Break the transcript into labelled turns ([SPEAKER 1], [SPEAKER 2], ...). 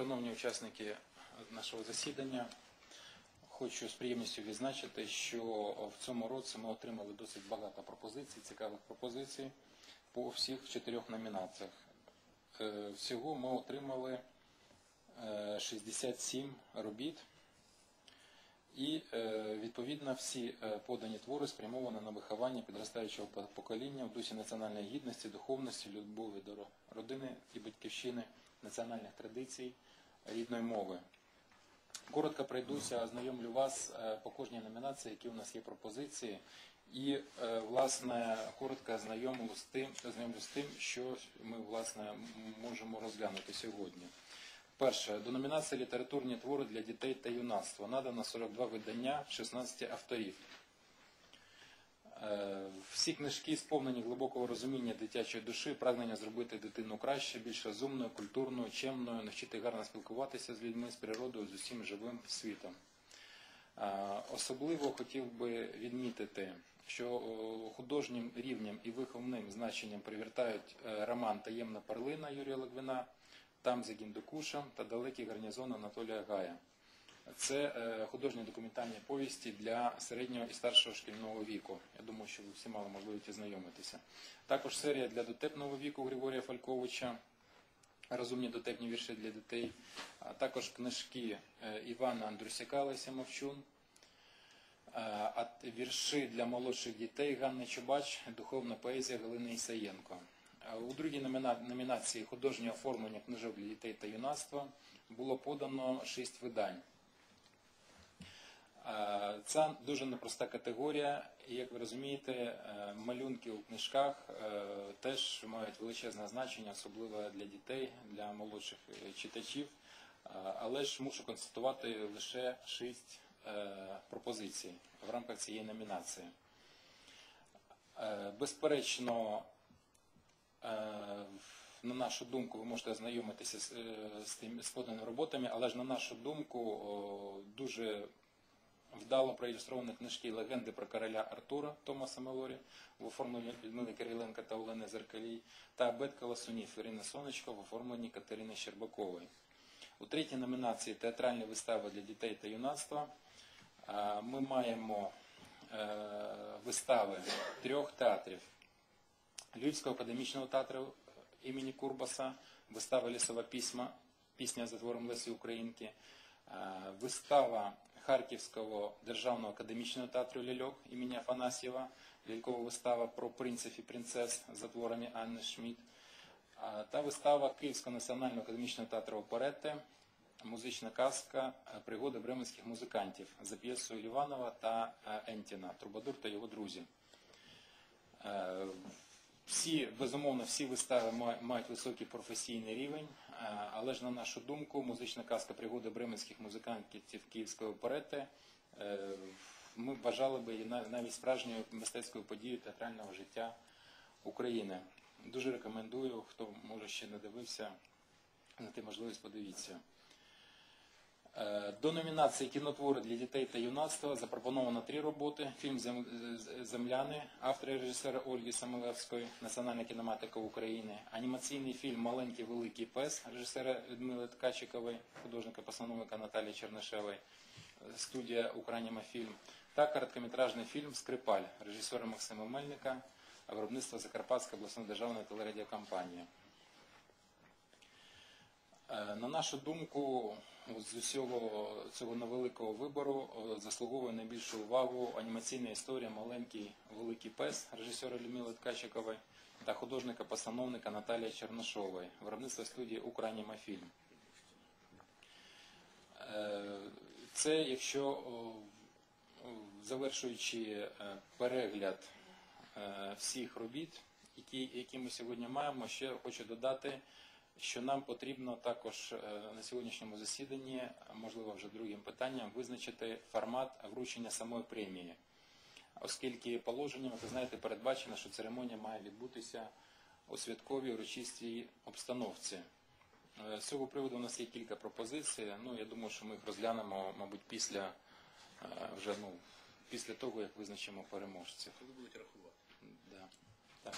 [SPEAKER 1] Шановні учасники нашого засідання, хочу з приємністю відзначити, що в цьому році ми отримали досить багато пропозицій, цікавих пропозицій по всіх чотирьох номінаціях. Е, Всього ми отримали е, 67 робіт. І е, відповідно всі е, подані твори спрямовані на виховання підростаючого покоління в дусі національної гідності, духовності, любові до родини і батьківщини, національних традицій, рідної мови. Коротко пройдуся, ознайомлю вас е, по кожній номінації, які у нас є пропозиції, і власне коротко ознайомлю з тим, ознайомлю з тим, що ми власне можемо розглянути сьогодні. Перше, до номінації літературні твори для дітей та юнацтва надано 42 видання 16 авторів. Е, Всі книжки сповнені глибокого розуміння дитячої душі, прагнення зробити дитину краще, більш розумною, культурною, чемною, навчити гарно спілкуватися з людьми, з природою, з усім живим світом. Е, Особливо хотів би відмітити, що художнім рівнем і виховним значенням привертають е, роман Таємна перлина Юрія Логвина, Там за Гіндукушем та Далекий гарнізон Анатолія Гая. Це е, художні документальні повісті для середнього і старшого шкільного віку. Я думаю, що ви всі мали можливість ознайомитися. Також серія для дотепного віку Григорія Фальковича, розумні дотепні вірші для дітей, також книжки е, Івана Андрусяка Леся Мовчун, е, вірші для молодших дітей Ганни Чубач, духовна поезія Галини Ісаєнко. Е, У другій номінації художнє оформлення книжок для дітей та юнацтва було подано шість видань. Це дуже непроста категорія, і як ви розумієте, е, малюнки у книжках е, теж мають величезне значення, особливо для дітей, для молодших читачів. Але ж мушу констатувати лише шість пропозицій в рамках цієї номінації. Безперечно, на нашу думку, ви можете ознайомитися з, е, з тим поданими роботами, але ж на нашу думку дуже вдало проілюстровані книжки легенди про короля Артура Томаса Мелорі в оформленні Людмили Кириленка та Олени Зеркалій та Абет Каласунів Ірини Сонечко в оформленні Катерини Щербакової. У третій номінації театральні вистави для дітей та юнацтва е, ми маємо е, вистави трьох театрів. Львівського академічного театру імені Курбаса, вистава Лісова пісьма, пісня за твором Лесі Українки, е, вистава Харківського державного академічного театру Ляльок імені Афанасьєва, лялькова вистава про принців і принцес за творами Анни Шмідт, та вистава Київського національного академічного театру Оперетти, музична казка е, Пригоди бременських музикантів за п'єсою Ліванова та е, Ентіна, Трубадур та його друзі. Всі, безумовно, всі вистави мають високий професійний рівень, е, але ж на нашу думку, музична казка пригоди бременських музикантів Київської оперети е, ми вважали би навіть справжньою мистецькою подією театрального життя України. Дуже рекомендую, хто може ще не дивився, знайти можливість подивіться. Е, До номінації кінотвори для дітей та юнацтва запропоновано три роботи. Фільм Земляни автора і режисера Ольги Самилевської, Національна кінематика України, анімаційний фільм Маленький великий пес режисера Людмили Ткачикової, художника-постановника Наталії Чернишевої, е, студія Україніма фільм та короткометражний фільм Скрипаль режисера Максима Мельника, виробництва Закарпатська обласна державна телерадіокомпанія. Е, На нашу думку, з усього цього невеликого вибору е, заслуговує найбільшу увагу анімаційна історія Маленький великий пес режисера Людмили Ткачикової та художника-постановника Наталії Черношової, виробництва студії Україніма фільм. Е, Це якщо завершуючи перегляд всіх робіт, які, які ми сьогодні маємо, ще хочу додати, що нам потрібно також е, на сьогоднішньому засіданні, можливо, вже другим питанням, визначити формат вручення самої премії. Оскільки положенням, ви знаєте, передбачено, що церемонія має відбутися у святковій урочистій обстановці. Е, З цього приводу у нас є кілька пропозицій. Ну, я думаю, що ми їх розглянемо, мабуть, після, е, вже, ну, після того, як визначимо переможців.
[SPEAKER 2] Коли будуть рахувати?
[SPEAKER 1] Да. Так.